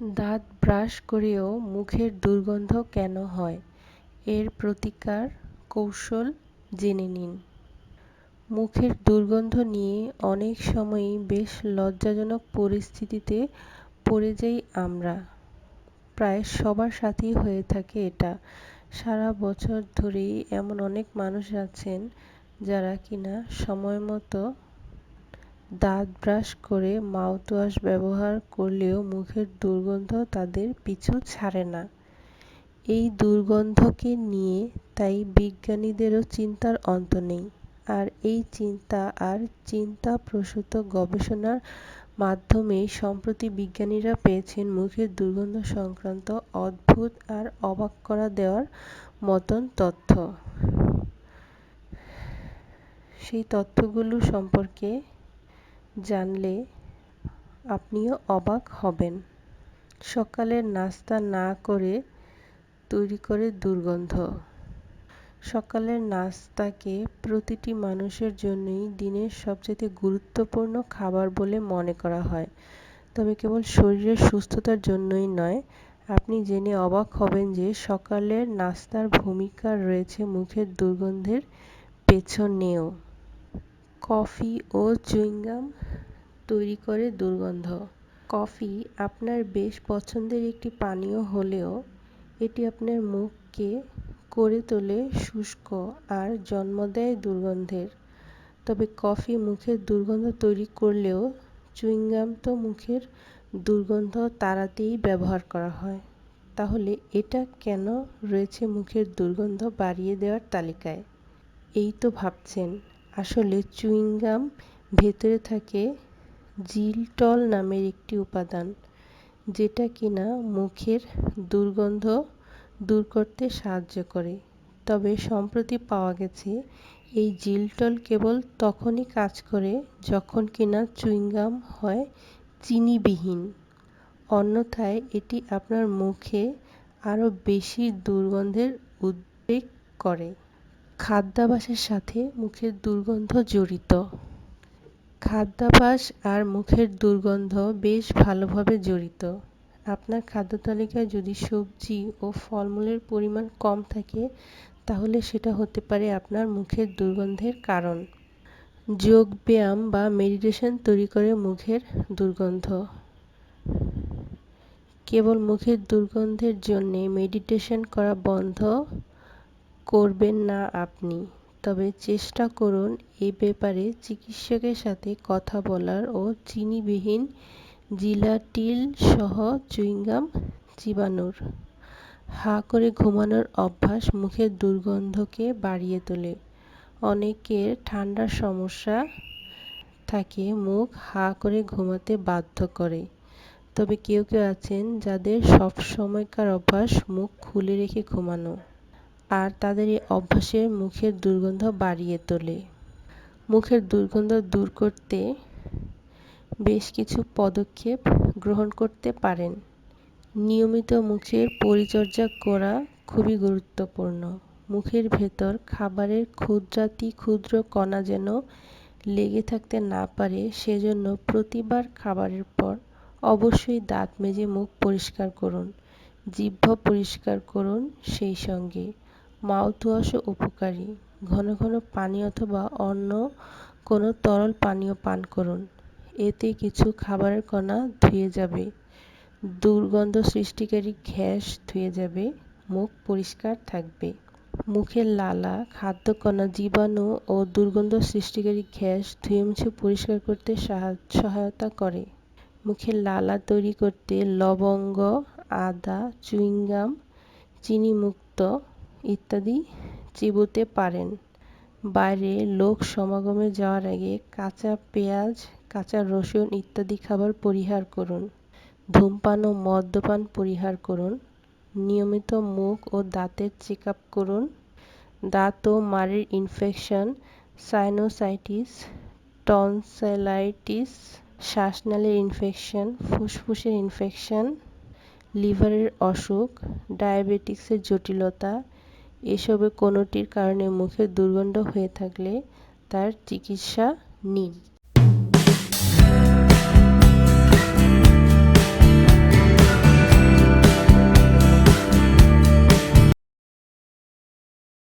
দাঁত ব্রাশ করেও মুখের দুর্গন্ধ কেন হয়? এর প্রতিকার কৌশল জেনে নিন। মুখের দুর্গন্ধ নিয়ে অনেক সময়ই বেশ লজ্জাজনক পরিস্থিতিতে পড়ে যাই আমরা। প্রায় সবার সাথেই হয়ে থাকে এটা। সারা বছর ধরেই এমন অনেক মানুষ আছেন যারা কিনা সময় মতো দাঁত ব্রাশ করে মাউথওয়াশ ব্যবহার করলেও মুখের দুর্গন্ধ তাদের পিছু ছাড়ে না। এই দুর্গন্ধকে নিয়ে তাই বিজ্ঞানীদেরও চিন্তার অন্ত নেই। আর এই চিন্তা আর চিন্তাপ্রসূত গবেষণার মাধ্যমেই সম্প্রতি বিজ্ঞানীরা পেয়েছেন মুখের দুর্গন্ধ সংক্রান্ত অদ্ভুত আর অবাক করা দেওয়ার মতন তথ্য। সেই তথ্যগুলো সম্পর্কে জানলে আপনিও অবাক হবেন। সকালের নাস্তা না করে তৈরি করে দুর্গন্ধ। সকালের নাস্তাকে প্রতিটি মানুষের জন্যই দিনের সবচেয়ে গুরুত্বপূর্ণ খাবার বলে মনে করা হয়। তবে কেবল শরীরের সুস্থতার জন্যই নয়, আপনি জেনে অবাক হবেন যে সকালের নাস্তার ভূমিকা রয়েছে মুখের দুর্গন্ধের পেছনেও। কফি ও চুইংগাম তৈরি করে দুর্গন্ধ। কফি আপনার বেশ পছন্দের একটি পানীয় হলেও এটি আপনার মুখকে করে তোলে শুষ্ক আর জন্ম দেয় দুর্গন্ধের। তবে কফি মুখের দুর্গন্ধ তৈরি করলেও চুইংগাম তো মুখের দুর্গন্ধ তাড়াতেই ব্যবহার করা হয়। তাহলে এটা কেন রয়েছে মুখের দুর্গন্ধ বাড়িয়ে দেওয়ার তালিকায়? এই তো ভাবছেন। আসলে চুইংগাম ভেতরে থাকে জিলটল নামের একটি উপাদান, যেটা কিনা মুখের দুর্গন্ধ দূর করতে সাহায্য করে। তবে সম্প্রতি পাওয়া গেছে, এই জিলটল কেবল তখনই কাজ করে যখন কিনা চুইংগাম হয় চিনিবিহীন। অন্যথায় এটি আপনার মুখে আরও বেশি দুর্গন্ধের উদ্বেগ করে। খাদ্যাভ্যাসের সাথে মুখের দুর্গন্ধ জড়িত। খাদ্যাভ্যাস আর মুখের দুর্গন্ধ বেশ ভালোভাবে জড়িত। আপনার খাদ্য তালিকায় যদি সবজি ও ফলমূলের পরিমাণ কম থাকে, তাহলে সেটা হতে পারে আপনার মুখের দুর্গন্ধের কারণ। যোগ ব্যায়াম বা মেডিটেশন তৈরি করে মুখের দুর্গন্ধ। কেবল মুখের দুর্গন্ধের জন্যে মেডিটেশন করা বন্ধ করবেন না আপনি। তবে চেষ্টা করুন এ ব্যাপারে চিকিৎসকের সাথে কথা বলার ও চিনিবিহীন জিলাটিল সহ চুইংগাম চিবানোর। হা করে ঘুমানোর অভ্যাস মুখের দুর্গন্ধকে বাড়িয়ে তোলে। অনেকের ঠান্ডার সমস্যা থাকে, মুখ হা করে ঘুমাতে বাধ্য করে। তবে কেউ কেউ আছেন যাদের সব সময়কার অভ্যাস মুখ খুলে রেখে ঘুমানো। আর তাদের এই অভ্যাসের মুখের দুর্গন্ধ বাড়িয়ে তোলে। মুখের দুর্গন্ধ দূর করতে বেশ কিছু পদক্ষেপ গ্রহণ করতে পারেন। নিয়মিত মুখের পরিচর্যা করা খুবই গুরুত্বপূর্ণ। মুখের ভেতর খাবারের ক্ষুদ্রাতি ক্ষুদ্র কণা যেন লেগে থাকতে না পারে, সেজন্য প্রতিবার খাবারের পর অবশ্যই দাঁত মেজে মুখ পরিষ্কার করুন, জিহ্বা পরিষ্কার করুন সেই সঙ্গে। মাউথওয়াশও উপকারী। ঘন ঘন পানি অথবা অন্য কোনো তরল পানীয় পান করুন। এতে কিছু খাবারের কণা ধুয়ে যাবে। দুর্গন্ধ সৃষ্টিকারী গ্যাস ধুয়ে যাবে। মুখ পরিষ্কার থাকবে। মুখের লালা খাদ্যকণা জীবাণু ও দুর্গন্ধ সৃষ্টিকারী গ্যাস ধুয়ে মুছে পরিষ্কার করতে সহায়তা করে। মুখের লালা তৈরি করতে লবঙ্গ, আদা, চুইংগাম, চিনিমুক্ত ইত্যাদি চিবোতে পারেন। বাইরে লোক সমাগমে যাওয়ার আগে কাঁচা পেঁয়াজ, কাঁচা রসুন ইত্যাদি খাবার পরিহার করুন। ধূমপান ও মদ্যপান পরিহার করুন। নিয়মিত মুখ ও দাঁতের চেক আপ করুন। দাঁত ও মাড়ির ইনফেকশন, সাইনোসাইটিস টনসিলাইটিস শ্বাসনালীর ইনফেকশন, ফুসফুসের ইনফেকশন, লিভারের অসুখ, ডায়াবেটিক্সের জটিলতা এসবের কোনোটির কারণে মুখে দুর্গন্ধ হয়ে থাকলে তার চিকিৎসা নিন।